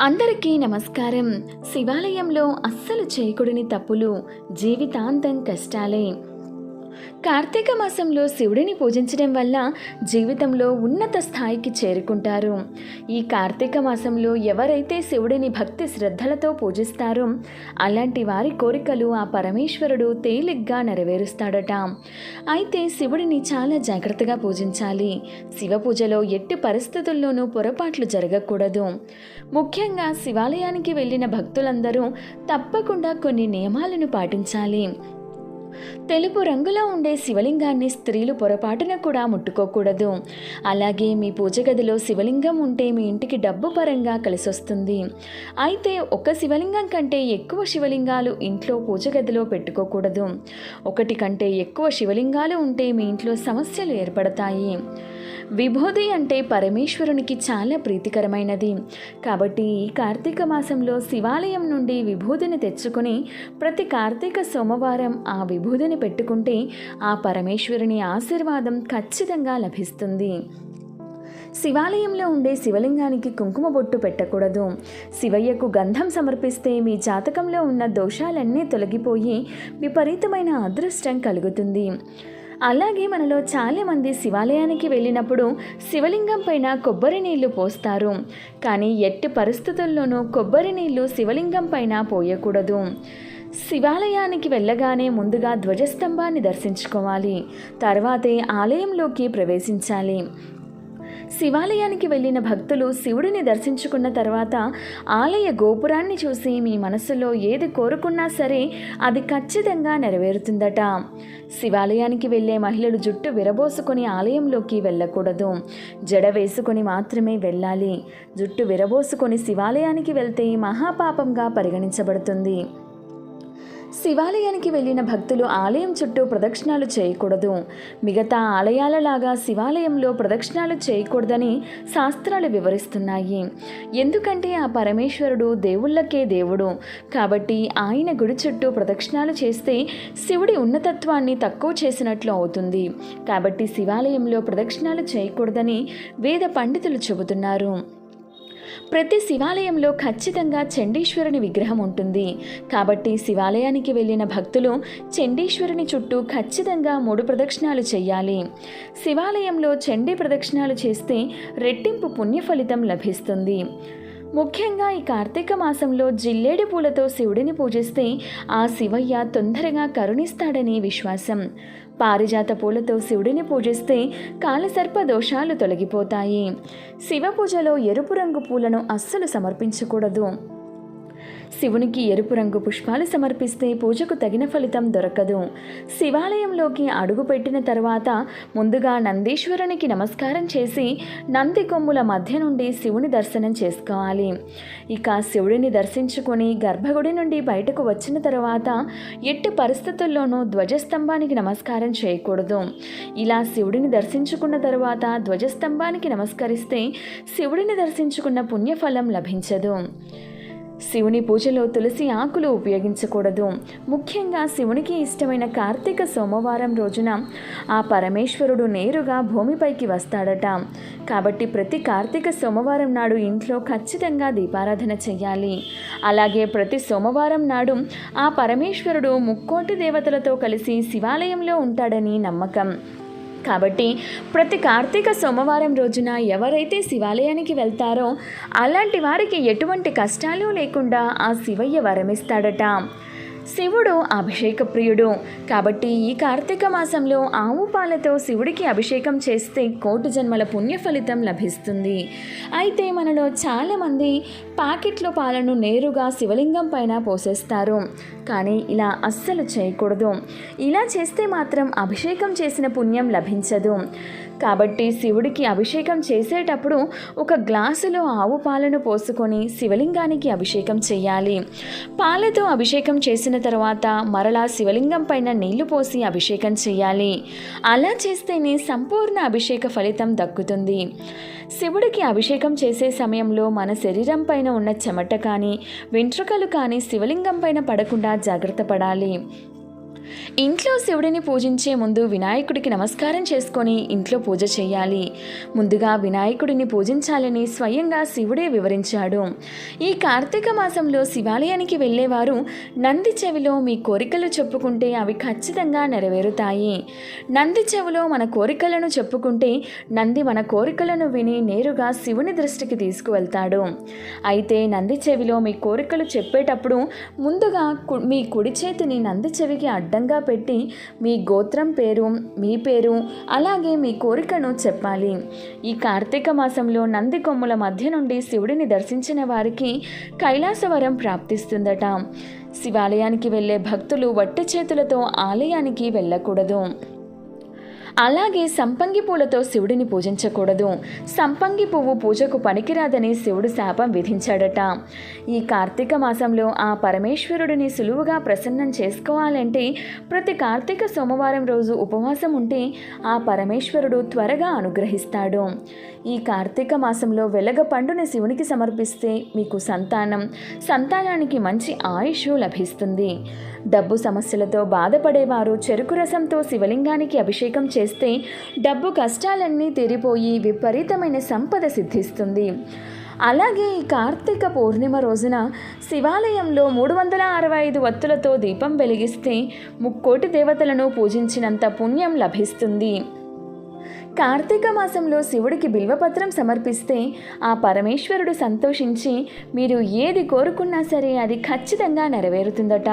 అందరికీ నమస్కారం. శివాలయంలో అస్సలు చేయకూడని తప్పులు జీవితాంతం కష్టాలే. కార్తీక మాసంలో శివుడిని పూజించడం వల్ల జీవితంలో ఉన్నత స్థాయికి చేరుకుంటారు. ఈ కార్తీక మాసంలో ఎవరైతే శివుడిని భక్తి శ్రద్ధలతో పూజిస్తారో అలాంటి వారి కోరికలు ఆ పరమేశ్వరుడు తేలిగ్గా నెరవేరుస్తాడట. అయితే శివుడిని చాలా జాగ్రత్తగా పూజించాలి. శివ పూజలో ఎట్టి పరిస్థితుల్లోనూ పొరపాట్లు జరగకూడదు. ముఖ్యంగా శివాలయానికి వెళ్ళిన భక్తులందరూ తప్పకుండా కొన్ని నియమాలను పాటించాలి. తెలుపు రంగులో ఉండే శివలింగాన్ని స్త్రీలు పొరపాటున కూడా ముట్టుకోకూడదు. అలాగే మీ పూజ గదిలో శివలింగం ఉంటే మీ ఇంటికి డబ్బు పరంగా కలిసొస్తుంది. అయితే ఒక శివలింగం కంటే ఎక్కువ శివలింగాలు ఇంట్లో పూజ గదిలో పెట్టుకోకూడదు. ఒకటి కంటే ఎక్కువ శివలింగాలు ఉంటే మీ ఇంట్లో సమస్యలు ఏర్పడతాయి. విభూది అంటే పరమేశ్వరునికి చాలా ప్రీతికరమైనది. కాబట్టి ఈ కార్తీక మాసంలో శివాలయం నుండి విభూదిని తెచ్చుకొని ప్రతి కార్తీక సోమవారం ఆ విభూదిని పెట్టుకుంటే ఆ పరమేశ్వరుని ఆశీర్వాదం ఖచ్చితంగా లభిస్తుంది. శివాలయంలో ఉండే శివలింగానికి కుంకుమ బొట్టు పెట్టకూడదు. శివయ్యకు గంధం సమర్పిస్తే మీ జాతకంలో ఉన్న దోషాలన్నీ తొలగిపోయి విపరీతమైన అదృష్టం కలుగుతుంది. అలాగే మనలో చాలామంది శివాలయానికి వెళ్ళినప్పుడు శివలింగం పైన కొబ్బరి నీళ్ళు పోస్తారు. కానీ ఎట్టి పరిస్థితుల్లోనూ కొబ్బరి నీళ్ళు శివలింగం పైన పోయకూడదు. శివాలయానికి వెళ్ళగానే ముందుగా ధ్వజస్తంభాన్ని దర్శించుకోవాలి. తర్వాతే ఆలయంలోకి ప్రవేశించాలి. శివాలయానికి వెళ్ళిన భక్తులు శివుడిని దర్శించుకున్న తర్వాత ఆలయ గోపురాన్ని చూసి మీ మనసులో ఏది కోరుకున్నా సరే అది ఖచ్చితంగా నెరవేరుతుందట. శివాలయానికి వెళ్ళే మహిళలు జుట్టు విరబోసుకొని ఆలయంలోకి వెళ్ళకూడదు. జడ వేసుకొని మాత్రమే వెళ్ళాలి. జుట్టు విరబోసుకొని శివాలయానికి వెళ్తే మహాపాపంగా పరిగణించబడుతుంది. శివాలయానికి వెళ్ళిన భక్తులు ఆలయం చుట్టూ ప్రదక్షిణాలు చేయకూడదు. మిగతా ఆలయాలలాగా శివాలయంలో ప్రదక్షిణాలు చేయకూడదని శాస్త్రాలు వివరిస్తున్నాయి. ఎందుకంటే ఆ పరమేశ్వరుడు దేవుళ్ళకే దేవుడు. కాబట్టి ఆయన గుడి చుట్టూ ప్రదక్షిణాలు చేస్తే శివుడి ఉన్నతత్వాన్ని తక్కువ చేసినట్లు అవుతుంది. కాబట్టి శివాలయంలో ప్రదక్షిణాలు చేయకూడదని వేద పండితులు చెబుతున్నారు. ప్రతి శివాలయంలో ఖచ్చితంగా చండీశ్వరుని విగ్రహం ఉంటుంది. కాబట్టి శివాలయానికి వెళ్ళిన భక్తులు చండీశ్వరుని చుట్టూ ఖచ్చితంగా మూడు ప్రదక్షిణాలు చేయాలి శివాలయంలో చండీ ప్రదక్షిణాలు చేస్తే రెట్టింపు పుణ్య ఫలితం లభిస్తుంది. ముఖ్యంగా ఈ కార్తీక మాసంలో జిల్లేడి పూలతో శివుడిని పూజిస్తే ఆ శివయ్య తొందరగా కరుణిస్తాడని విశ్వాసం. పారిజాత పూలతో శివుడిని పూజిస్తే కాలసర్ప దోషాలు తొలగిపోతాయి. శివ పూజలో ఎరుపు రంగు పూలను అస్సలు సమర్పించకూడదు. శివునికి ఎరుపు రంగు పుష్పాలు సమర్పిస్తే పూజకు తగిన ఫలితం దొరకదు. శివాలయంలోకి అడుగు పెట్టిన తర్వాత ముందుగా నందీశ్వరునికి నమస్కారం చేసి నంది కొమ్ముల మధ్య నుండి శివుని దర్శనం చేసుకోవాలి. ఇక శివుడిని దర్శించుకొని గర్భగుడి నుండి బయటకు వచ్చిన తర్వాత ఎట్టి పరిస్థితుల్లోనూ ధ్వజస్తంభానికి నమస్కారం చేయకూడదు. ఇలా శివుడిని దర్శించుకున్న తర్వాత ధ్వజస్తంభానికి నమస్కరిస్తే శివుడిని దర్శించుకున్న పుణ్యఫలం లభించదు. శివుని పూజలో తులసి ఆకులు ఉపయోగించకూడదు. ముఖ్యంగా శివునికి ఇష్టమైన కార్తీక సోమవారం రోజున ఆ పరమేశ్వరుడు నేరుగా భూమిపైకి వస్తాడట. కాబట్టి ప్రతి కార్తీక సోమవారం నాడు ఇంట్లో ఖచ్చితంగా దీపారాధన చేయాలి అలాగే ప్రతి సోమవారం నాడు ఆ పరమేశ్వరుడు ముక్కోటి దేవతలతో కలిసి శివాలయంలో ఉంటాడని నమ్మకం. కాబట్టి ప్రతి కార్తీక సోమవారం రోజున ఎవరైతే శివాలయానికి వెళ్తారో అలాంటి వారికి ఎటువంటి కష్టాలు లేకుండా ఆ శివయ్య వరమిస్తాడట. శివుడు అభిషేక ప్రియుడు. కాబట్టి ఈ కార్తీక మాసంలో ఆవు పాలతో శివుడికి అభిషేకం చేస్తే కోటి జన్మల పుణ్య ఫలితం లభిస్తుంది. అయితే మనలో చాలామంది ప్యాకెట్లో పాలను నేరుగా శివలింగం పైన పోసేస్తారు. కానీ ఇలా అస్సలు చేయకూడదు. ఇలా చేస్తే మాత్రం అభిషేకం చేసిన పుణ్యం లభించదు. కాబట్టి శివుడికి అభిషేకం చేసేటప్పుడు ఒక గ్లాసులో ఆవు పాలను పోసుకొని శివలింగానికి అభిషేకం చేయాలి. పాలతో అభిషేకం చేసిన తర్వాత మరలా శివలింగం పైన నీళ్ళు పోసి అభిషేకం చేయాలి. అలా చేస్తేనే సంపూర్ణ అభిషేక ఫలితం దక్కుతుంది. శివుడికి అభిషేకం చేసే సమయంలో మన శరీరం పైన ఉన్న చెమట కానీ వెంట్రుకలు కానీ శివలింగం పైన పడకుండా జాగ్రత్త పడాలి. ఇంట్లో శివుడిని పూజించే ముందు వినాయకుడికి నమస్కారం చేసుకొని ఇంట్లో పూజ చేయాలి. ముందుగా వినాయకుడిని పూజించాలని స్వయంగా శివుడే వివరించాడు. ఈ కార్తీక మాసంలో శివాలయానికి వెళ్ళేవారు నంది చెవిలో మీ కోరికలు చెప్పుకుంటే అవి ఖచ్చితంగా నెరవేరుతాయి. నంది చెవిలో మన కోరికలను చెప్పుకుంటే నంది మన కోరికలను విని నేరుగా శివుని దృష్టికి తీసుకువెళ్తాడు. అయితే నంది చెవిలో మీ కోరికలు చెప్పేటప్పుడు ముందుగా కు- మీ కుడి చేతిని నంది చెవికి అడ్డంగా పెట్టి మీ గోత్రం పేరు మీ పేరు అలాగే మీ కోరికను చెప్పాలి. ఈ కార్తీక మాసంలో నంది కొమ్ముల మధ్య నుండి శివుడిని దర్శించిన వారికి కైలాసవరం ప్రాప్తిస్తుందట. శివాలయానికి వెళ్ళే భక్తులు వట్టి చేతులతో ఆలయానికి వెళ్ళకూడదు. అలాగే సంపంగి పూలతో శివుడిని పూజించకూడదు. సంపంగి పువ్వు పూజకు పనికిరాదని శివుడు శాపం విధించాడట. ఈ కార్తీక మాసంలో ఆ పరమేశ్వరుడిని సులువుగా ప్రసన్నం చేసుకోవాలంటే ప్రతి కార్తీక సోమవారం రోజు ఉపవాసం ఉంటే ఆ పరమేశ్వరుడు త్వరగా అనుగ్రహిస్తాడు. ఈ కార్తీక మాసంలో వెలగ పండుని శివునికి సమర్పిస్తే మీకు సంతానం సంతానానికి మంచి ఆయుష్ లభిస్తుంది. డబ్బు సమస్యలతో బాధపడేవారు చెరుకు రసంతో శివలింగానికి అభిషేకం చేస్తే డబ్బు కష్టాలన్నీ తీరిపోయి విపరీతమైన సంపద సిద్ధిస్తుంది. అలాగే ఈ కార్తీక పూర్ణిమ రోజున శివాలయంలో మూడు వందల అరవై ఐదు వత్తులతో దీపం వెలిగిస్తే ముక్కోటి దేవతలను పూజించినంత పుణ్యం లభిస్తుంది. కార్తీక మాసంలో శివుడికి బిల్వపత్రం సమర్పిస్తే ఆ పరమేశ్వరుడు సంతోషించి మీరు ఏది కోరుకున్నా సరే అది ఖచ్చితంగా నెరవేరుతుందట.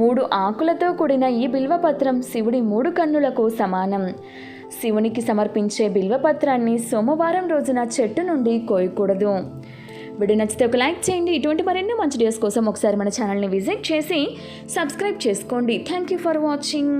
మూడు ఆకులతో కూడిన ఈ బిల్వపత్రం శివుడి మూడు కన్నులకు సమానం. శివునికి సమర్పించే బిల్వపత్రాన్ని సోమవారం రోజున చెట్టు నుండి కోయకూడదు. వీడియో నచ్చితే ఒక లైక్ చేయండి. ఇటువంటి మరెన్నో మంచి డేస్ కోసం ఒకసారి మన ఛానల్ని విజిట్ చేసి సబ్స్క్రైబ్ చేసుకోండి. Thank you for watching